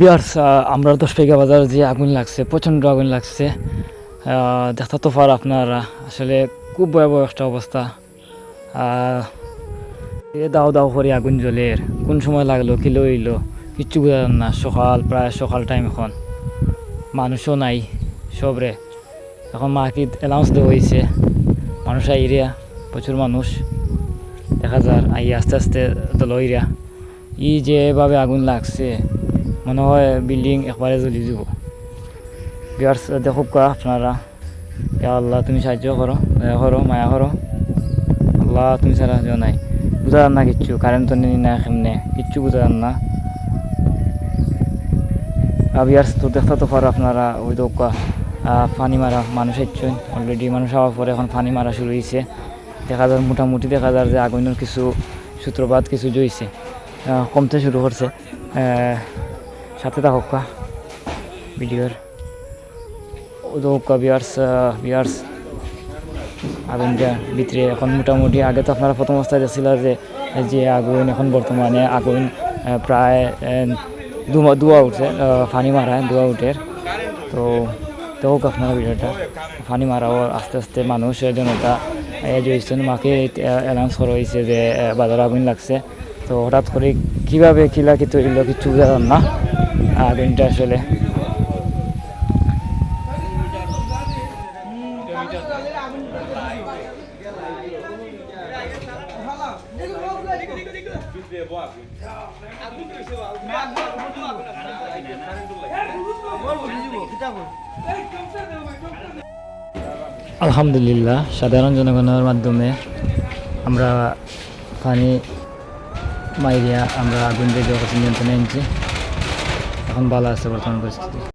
বিহার আমরা দশপেগা বাজার যে আগুন লাগছে, প্রচণ্ড আগুন লাগছে দেখতে তো পার আপনারা, আসলে খুব ভয়াবহ একটা অবস্থা। এ দাও দাও করে আগুন জ্বলের কোন সময় লাগল, কি লইলো, কিচ্ছু বোঝা যান না, সকাল, প্রায় সকাল টাইম এখন। মানুষও নাই, সবরে। এখন মার্কেট অ্যানাউন্স দেওয়া হয়েছে মানুষ আইরিয়া, প্রচুর মানুষ। দেখা যার আই আস্তে আস্তে দল ইরিয়া ই যেভাবে আগুন লাগছে মনে হয় বিল্ডিং একবারে জ্বলি যাব বিয়ার্স দেখুক কা আপনারা। আল্লাহ, তুমি সাহায্য করো, দয়া করো, মায়া করো। আল্লাহ, তুমি ছাড়া কেউ নাই। বুঝা না কিচ্ছু কারেন্ট তো নেই না কেমনে? কিচ্ছু বুঝা না। বিয়ার্স তো দেখতে তো পারো আপনারা, ওই তো কা পানি মারা মানুষ হচ্ছেন। অলরেডি মানুষ হওয়ার পরে এখন পানি মারা শুরু হয়েছে দেখা যায় মোটামুটি দেখা যায় যে আগুনের কিছু সূত্রপাত কিছু জইছে কমতে শুরু করছে। সাথে থাকুক কা ভিডিওর বিয়ার্স বিয়ার্স আগুনটা ভিতরে। এখন মোটামুটি আগে তো আপনারা প্রথম অবস্থায় দেখছিল যে যে আগুন, এখন বর্তমানে আগুন প্রায় দুমা, দুয়া উঠছে পানি মারায় দুয়া উঠে। তো তো আপনারা ভিডিওটা পানি মারাও আস্তে আস্তে মানুষ জনতা ইস্টার্ন মাকে অ্যানাউন্স করা হয়েছে যে বাজারে আগুন লাগছে। তো হঠাৎ করে কীভাবে কিলা কি তৈরি হলো কিচ্ছু জানান না। আগুনটা আসলে আলহামদুলিল্লাহ সাধারণ জনগণের মাধ্যমে আমরা পানি মাইরিয়া আমরা আগুন দিয়ে নিয়ন্ত্রণে আনছি। এখন ভালো আছে বর্তমান পরিস্থিতি।